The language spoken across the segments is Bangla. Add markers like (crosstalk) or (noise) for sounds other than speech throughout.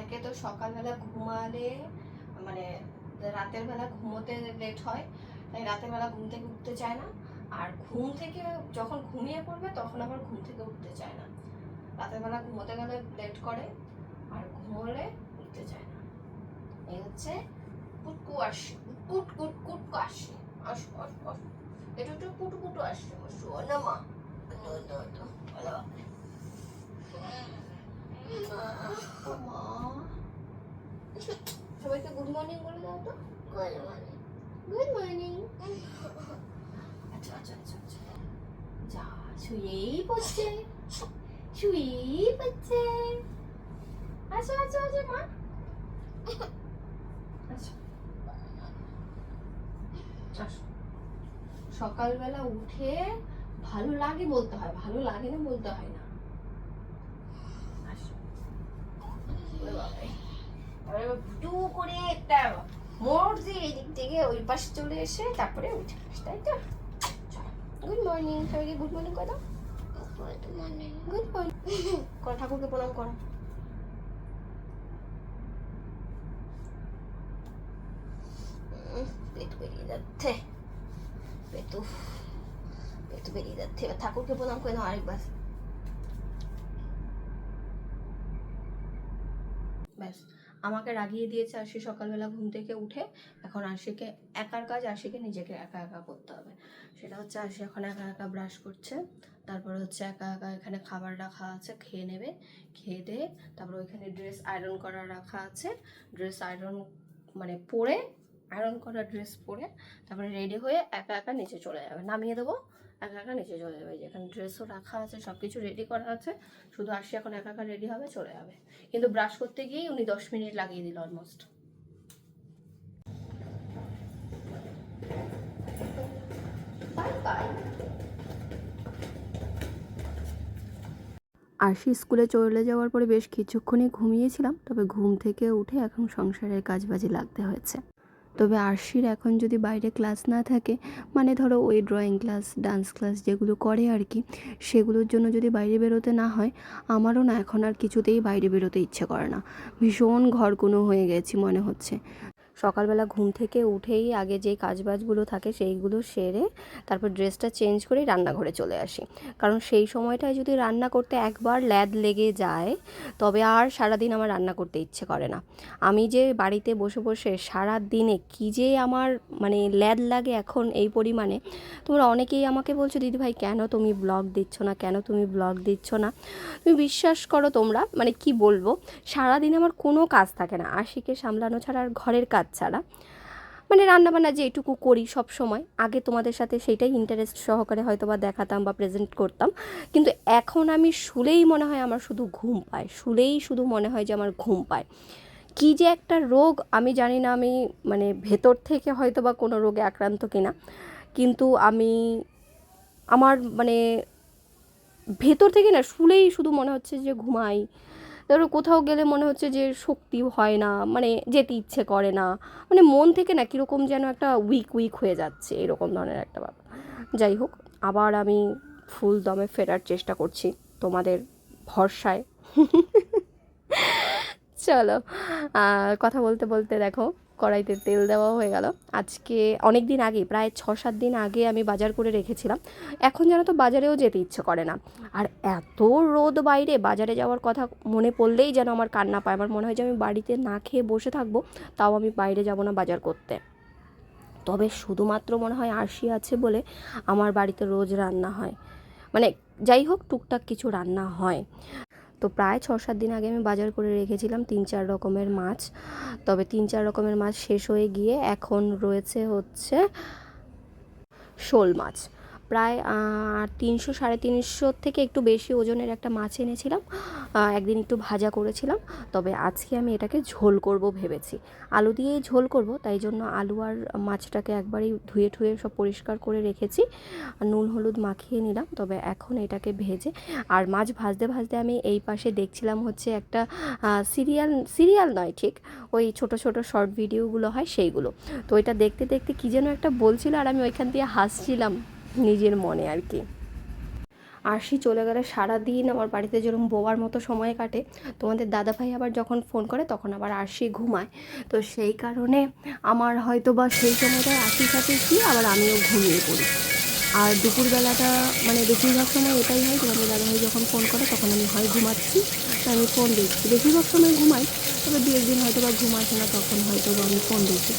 একে তো সকালবেলা ঘুমালে মানে রাতের বেলা ঘুমোতে লেট হয়, তাই রাতের বেলা ঘুম থেকে উঠতে চায় না। আর ঘুম থেকে যখন ঘুমিয়ে পড়বে, তখন আবার ঘুম থেকে উঠতে চায় না। রাতের বেলা ঘুমোতে গেলে লেট করে, আর ঘুমোলে উঠতে চায় না। এই হচ্ছে কুটকু আসে কুট কুট কুট আসে। আসো আসো আসো। এটা একটু কুটু কুটু আসছে শোনা মা। দো দো দো ভালো মা সবাইকে গুড মর্নিং বলে দাও তো। গুড মর্নিং গুড মর্নিং আচ্ছা আচ্ছা আচ্ছা আচ্ছা। যা শুয়েই পড়ছে। শুয়েই পড়ছে। আসো আসো আসো মা। সকালবেলা উঠে ভালো লাগে বলতে হয় ভালো লাগে না বলতে হয় না আসো ভুটু করে একটা মোড় দিয়ে এদিক থেকে ওই পাশে চলে এসে তারপরে উঠে তাই তো? গুড মর্নিং সবাইকে গুড মর্নিং করো গুড মর্নিং গুড মর্নিং করো, ঠাকুরকে প্রণাম করো। পেট বেরিয়ে যাচ্ছে। পেটু পেটু বেরিয়ে যাচ্ছে। এবার ঠাকুরকে প্রণাম করে নাও আরেকবার। আমাকে রাগিয়ে দিয়েছে আরশি সকালবেলা ঘুম থেকে উঠে এখন আরশিকে একার কাজ আরশিকে নিজেকে একা একা করতে হবে। সেটা হচ্ছে আরশি এখন একা একা ব্রাশ করছে, তারপর হচ্ছে একা একা এখানে খাবার রাখা আছে, খেয়ে নেবে, খেয়ে দেয়ে তারপর ওইখানে ড্রেস আয়রন করা রাখা আছে ড্রেস আয়রন মানে পরে আয়রন করা ড্রেস পরে তারপরে রেডি হয়ে একা একা নিচে চলে যাবে। নামিয়ে দেবো, একা একা নিচে চলে যাবে। যেখানে ড্রেসও রাখা আছে সব কিছু রেডি করা আছে। শুধু আসি এখন একা একা রেডি হবে, চলে যাবে। কিন্তু ব্রাশ করতে গিয়েই উনি দশ মিনিট লাগিয়ে দিল অলমোস্ট আরশি স্কুলে চলে যাওয়ার পরে বেশ কিছুক্ষণই ঘুমিয়েছিলাম, তবে ঘুম থেকে উঠে এখন সংসারের কাজ বাজে লাগতে হয়েছে। তবে আরশির এখন যদি বাইরে ক্লাস না থাকে মানে ধরো ওই ড্রয়িং ক্লাস ডান্স ক্লাস যেগুলো করে আর কি, সেগুলোর জন্য যদি বাইরে বেরোতে না হয়, আমারও না এখন আর কিছুতেই বাইরে বেরোতে ইচ্ছে করে না। ভীষণ ঘর কোনো হয়ে গেছি মনে হচ্ছে। সকালবেলা ঘুম থেকে উঠেই আগে যে কাজবাজগুলো থাকে সেইগুলো সেরে তারপর ড্রেসটা চেঞ্জ করেই রান্নাঘরে চলে আসি। কারণ সেই সময়টায় যদি রান্না করতে একবার ল্যাদ লেগে যায়, তবে আর সারাদিন আমার রান্না করতে ইচ্ছে করে না। আমি যে বাড়িতে বসে বসে সারা দিনে কী যে আমার মানে ল্যাদ লাগে এখন এই পরিমাণে, তোমরা অনেকেই আমাকে বলছো দিদিভাই কেন তুমি ব্লগ দিচ্ছ না? কেন তুমি ব্লগ দিচ্ছ না? তুমি বিশ্বাস করো তোমরা মানে কি বলব, সারাদিন আমার কোনো কাজ থাকে না। আশিকে সামলানো ছাড়া আর ঘরের কাজ ছাড়া। মানে রান্নাবান্না যে এটুকু করি সব সময়, আগে তোমাদের সাথে সেইটাই ইন্টারেস্ট সহকারে হয়তো বা দেখাতাম বা প্রেজেন্ট করতাম। কিন্তু এখন আমি শুলেই মনে হয় আমার শুধু ঘুম পায়, শুলেই শুধু মনে হয় যে আমার ঘুম পায়। কী যে একটা রোগ, আমি জানি না আমি মানে ভেতর থেকে হয়তো বা কোনো রোগে আক্রান্ত কিনা। কিন্তু আমি, আমার মানে ভেতর থেকে না, শুলেই শুধু মনে হচ্ছে যে ঘুমাই। ধরো কোথাও গেলে মনে হচ্ছে যে শক্তি হয় না মানে যেতে ইচ্ছে করে না মানে মন থেকে না কীরকম যেন একটা উইক উইক হয়ে যাচ্ছে, এরকম ধরনের একটা ব্যাপার। যাই হোক, আবার আমি ফুল দমে ফেরার চেষ্টা করছি তোমাদের ভরসায়। (laughs) চলো কথা বলতে বলতে দেখো কড়াইতে তেল দেওয়া হয়ে গেল। আজকে অনেক দিন আগে, প্রায় ছ সাত দিন আগে আমি বাজার করে রেখেছিলাম। এখন যেন তো বাজারেও যেতে ইচ্ছে করে না। আর এত রোদ বাইরে, বাজারে যাওয়ার কথা মনে পড়লেই যেন আমার কান্না পায়। আমার মনে হয় যে আমি বাড়িতে না খেয়ে বসে থাকব, তাও আমি বাইরে যাব না বাজার করতে। তবে শুধুমাত্র মনে হয় আরশি আছে বলে আমার বাড়িতে রোজ রান্না হয়। মানে যাই হোক, টুকটাক কিছু রান্না হয়। তো প্রায় ছ সাত দিন আগে আমি বাজার করে রেখেছিলাম তিন চার রকমের মাছ। তবে তিন চার রকমের মাছ শেষ হয়ে গিয়ে এখন রয়েছে হচ্ছে শোল মাছ। প্রায় তিনশো, সাড়ে তিনশোর থেকে একটু বেশি ওজনের একটা মাছ এনেছিলাম। একদিন একটু ভাজা করেছিলাম। তবে আজকে আমি এটাকে ঝোল করব ভেবেছি। আলু দিয়েই ঝোল করব, তাই জন্য আলু আর মাছটাকে একবারেই ধুয়ে ঠুয়ে সব পরিষ্কার করে রেখেছি। নুন, হলুদ মাখিয়ে নিলাম, তবে এখন এটাকে ভেজে, আর মাছ ভাজতে ভাজতে আমি এই পাশে দেখছিলাম হচ্ছে একটা সিরিয়াল সিরিয়াল নয় ঠিক, ওই ছোট ছোট শর্ট ভিডিওগুলো হয় সেইগুলো। তো এটা দেখতে দেখতে কী যেন একটা বলছিল, আর আমি ওইখান দিয়ে হাসছিলাম। নিজের মনে আর কি। আরশি চলে গেলে সারাদিন আমার বাড়িতে যেরকম বোবার মতো সময় কাটে, তোমাদের দাদাভাই আবার যখন ফোন করে তখন আবার আরশি ঘুমায়। তো সেই কারণে আমার হয়তো বা সেই সময়টায় আশির সাথে কি আবার আমিও ঘুমিয়ে পড়ি। আর দুপুরবেলাটা মানে বেশিরভাগ সময় এটাই হয় তোমাদের দাদাভাই যখন ফোন করে তখন আমি হয় ঘুমাচ্ছি তো আমি ফোন দেখছি। বেশিরভাগ সময় ঘুমাই, তবে দু একদিন হয়তো বা ঘুম না, তখন হয়তো বা আমি ফোন দেখি।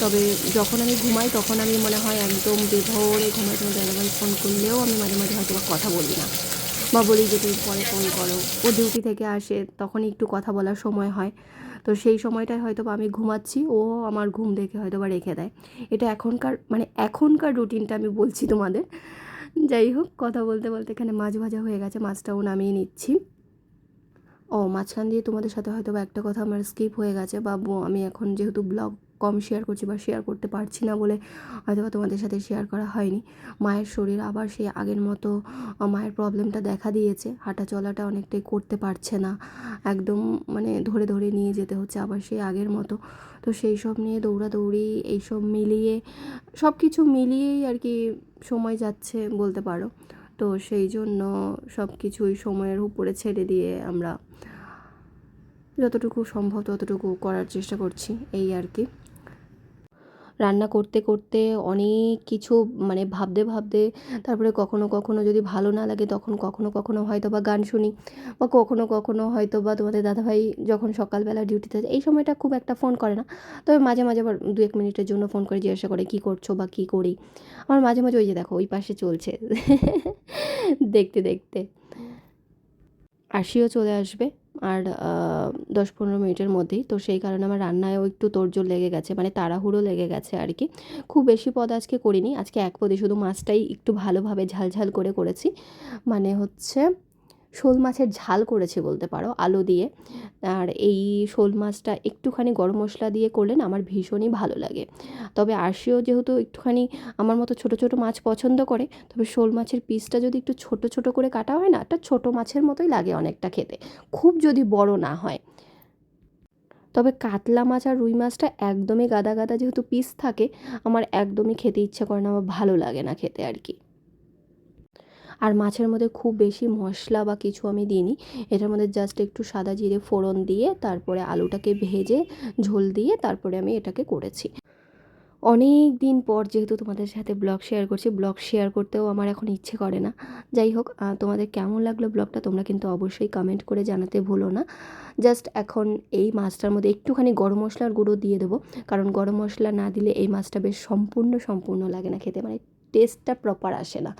তবে যখন আমি ঘুমাই, তখন আমি মনে হয় একদম বেভরে ঘুমাই তোমার দাদাভাই ফোন করলেও আমি মাঝে মাঝে হয়তো কথা বলি না। বা বলি যে, তুমি পরে ফোন করো। ও ডিউটি থেকে আসে, তখনই একটু কথা বলার সময় হয়। তো সেই সময়টায় হয়তো বা আমি ঘুমাচ্ছি, ও আমার ঘুম দেখে হয়তো বা রেখে দেয়। এটা এখনকার মানে এখনকার রুটিনটা আমি বলছি তোমাদের। যাই হোক, কথা বলতে বলতে এখানে মাছ ভাজা হয়ে গেছে, মাছটাও নামিয়ে নিচ্ছি। ও, মাঝখান দিয়ে তোমাদের সাথে হয়তো বা একটা কথা আমার স্কিপ হয়ে গেছে ব- আমি এখন যেহেতু ব্লগ কম শেয়ার করছি বা শেয়ার করতে পারছি না বলে হয়তো বা তোমাদের সাথে শেয়ার করা হয়নি। মায়ের শরীর আবার সেই আগের মতো মায়ের প্রবলেমটা দেখা দিয়েছে। হাঁটা চলাটা অনেকটাই করতে পারছে না। একদম মানে ধরে ধরে নিয়ে যেতে হচ্ছে আবার সেই আগের মতো। তো সেই সব নিয়ে দৌড়াদৌড়ি এইসব মিলিয়ে, সব কিছু মিলিয়েই আর কি সময় যাচ্ছে বলতে পারো। তো সেই জন্য সব কিছুই সময়ের উপরে ছেড়ে দিয়ে আমরা যতটুকু সম্ভব ততটুকু করার চেষ্টা করছি, এই আর কি। রান্না করতে করতে অনেক কিছু মানে ভাবতে ভাবতে তারপরে কখনো কখনো যদি ভালো না লাগে তখন কখনো কখনো হয়তো বা গান শুনি বা কখনো কখনো হয়তো বা তোমাদের দাদাভাই যখন সকালবেলা ডিউটিতে এই সময়টা খুব একটা ফোন করে না। তবে মাঝে মাঝে আবার দু এক মিনিটের জন্য ফোন করে জিজ্ঞাসা করে কী করছ বা কী করি। আমার মাঝে মাঝে ওই যে দেখো ওই পাশে চলছে। (laughs) দেখতে দেখতে। আশিও চলে আসবে। আর দশ পনেরো মিনিটের মধ্যেই। তো সেই কারণে আমার রান্নায়ও একটু তোরজোর লেগে গেছে মানে তাড়াহুড়ো লেগে গেছে আর কি। খুব বেশি পদ আজকে করিনি। আজকে এক পদে শুধু মাছটাই একটু ভালোভাবে ঝালঝাল করে করেছি। মানে হচ্ছে শোল মাছের ঝাল করেছি বলতে পারো, আলু দিয়ে। আর এই শোল মাছটা একটুখানি গরম মশলা দিয়ে করলেন, আমার ভীষণই ভালো লাগে। তবে আরশিও যেহেতু একটুখানি আমার মতো ছোট ছোট মাছ পছন্দ করে, তবে শোল মাছের পিসটা যদি একটু ছোট ছোট করে কাটা হয় না একটা ছোট মাছের মতোই লাগে অনেকটা খেতে, খুব যদি বড় না হয়। তবে কাতলা মাছ আর রুই মাছটা একদমই গাদা গাদা যেহেতু পিস থাকে, আমার একদমই খেতে ইচ্ছে করে না, আমার ভালো লাগে না খেতে আর কি। আর মাছের মধ্যে খুব বেশি মশলা বা কিছু আমি দিইনি। এটার মধ্যে জাস্ট একটু সাদা জিরে ফোড়ন দিয়ে, তারপরে আলুটাকে ভেজে ঝোল দিয়ে তারপরে আমি এটাকে করেছি। অনেক দিন পর যেহেতু তোমাদের সাথে ব্লগ শেয়ার করছি ব্লগ শেয়ার করতেও আমার এখন ইচ্ছে করে না। যাই হোক তোমাদের কেমন লাগল ব্লগটা তোমরা কিন্তু অবশ্যই কমেন্ট করে জানাতে ভুলো না। জাস্ট এখন এই মাছটার মধ্যে একটুখানি গরম মশলার গুঁড়ো দিয়ে দেবো। কারণ গরম মশলা না দিলে এই মাছটা বেশ সম্পূর্ণ সম্পূর্ণ লাগে না খেতে। মানে টেস্টটা প্রপার আসে না।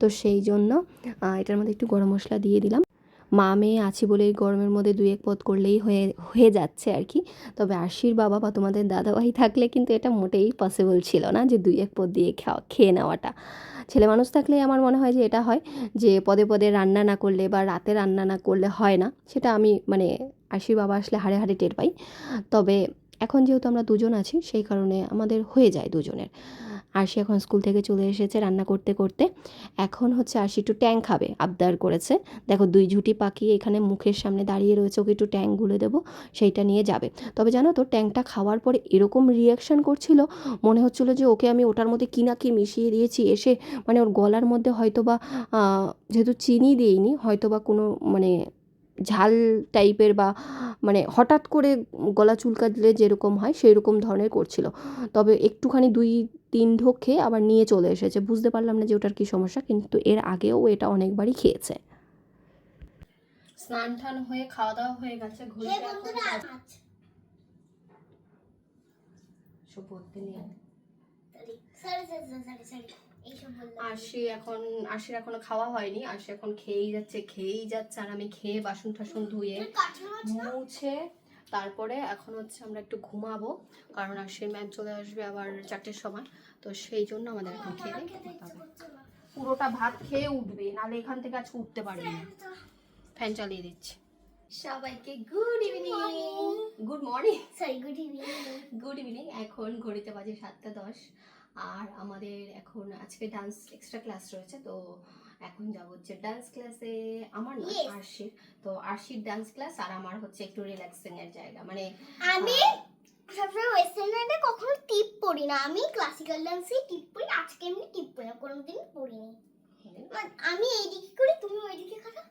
তো সেই জন্য এটার মধ্যে একটু গরম মশলা দিয়ে দিলাম। মা মেয়ে আছি বলে গরমের মধ্যে দুই এক পদ করলেই হয়ে হয়ে যাচ্ছে আর কি। তবে আশির বাবা বা তোমাদের দাদাভাই থাকলে কিন্তু এটা মোটেই পসিবল ছিল না যে দুই এক পদ দিয়ে খাওয়া, খেয়ে নেওয়াটা। ছেলে মানুষ থাকলে আমার মনে হয় যে এটা হয় যে পদে পদে রান্না না করলে বা রাতে রান্না না করলে হয় না। সেটা আমি মানে আশির বাবা আসলে হাড়ে হাড়ে টের পাই। তবে এখন যেহেতু আমরা দুজন আছি, সেই কারণে আমাদের হয়ে যায় দুজনের। আরশি এখন স্কুল থেকে চলে এসেছে রান্না করতে করতে। এখন হচ্ছে আরশি একটু ট্যাং খাবে, আবদার করেছে। দেখো দুই ঝুটি পাকিয়ে এখানে মুখের সামনে দাঁড়িয়ে রয়েছে, ওকে একটু ট্যাং গুলে দেবো, সেইটা নিয়ে যাবে। তবে জানো তো, ট্যাংটা খাওয়ার পরে এরকম রিয়াকশান করছিল, মনে হচ্ছিল যে ওকে আমি ওটার মধ্যে কি না কি মিশিয়ে দিয়েছি, এসে মানে ওর গলার মধ্যে হয়তো বা যেহেতু চিনি দিইনি হয়তো বা কোনো মানে ঝাল টাইপের বা মানে হঠাৎ করে গলা চুলকা দিলে যেরকম হয় সেই রকম ধরনের করছিল। তবে একটুখানি দুই তিন ঢোক খেয়ে আবার নিয়ে চলে এসেছে। বুঝতে পারলাম না যে ওটার কী সমস্যা কিন্তু এর আগেও এটা অনেকবারই খেয়েছে। স্নান টান হয়ে খাওয়া দাওয়া হয়ে গেছে সরি। আশি এখন আশির এখনও খাওয়া হয়নি আশি এখন খেয়েই যাচ্ছে খেয়েই যাচ্ছে আর আমি খেয়ে বাসন টাসন ধুয়ে মাছ তারপরে এখন হচ্ছে আমরা একটু ঘুমাবো কারণ আশির ম্যাম চলে আসবে আবার চারটের সময় তো সেই জন্য আমাদের এখন খেয়ে পুরোটা ভাত খেয়ে উঠবে নাহলে এখান থেকে আজকে উঠতে পারবে না। ফ্যান চালিয়ে দিচ্ছি। সবাইকে good evening good morning sorry good evening good evening এখন ঘড়িতে বাজে সাতটা দশ। আর আমাদের এখন আজকে ডান্স এক্সট্রা ক্লাস রয়েছে তো এখন যাব হচ্ছে ডান্স ক্লাসে আমার না আরশির তো আরশির ডান্স ক্লাস আর আমার হচ্ছে একটু রিল্যাক্সিং এর জায়গা মানে আমি সবসময় ওয়েস্টার্ন কখনো টিপ পড়ি না আমি ক্লাসিক্যাল ডান্সে টিপ পড়ি আজকে এমনি টিপ পড়ি না কোনোদিন মানে আমি এইদিকে করি তুমি ওইদিকে করো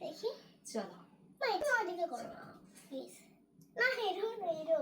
দেখি। চলো। না এটা ওইদিকে করো প্লিজ না এরকম হেরো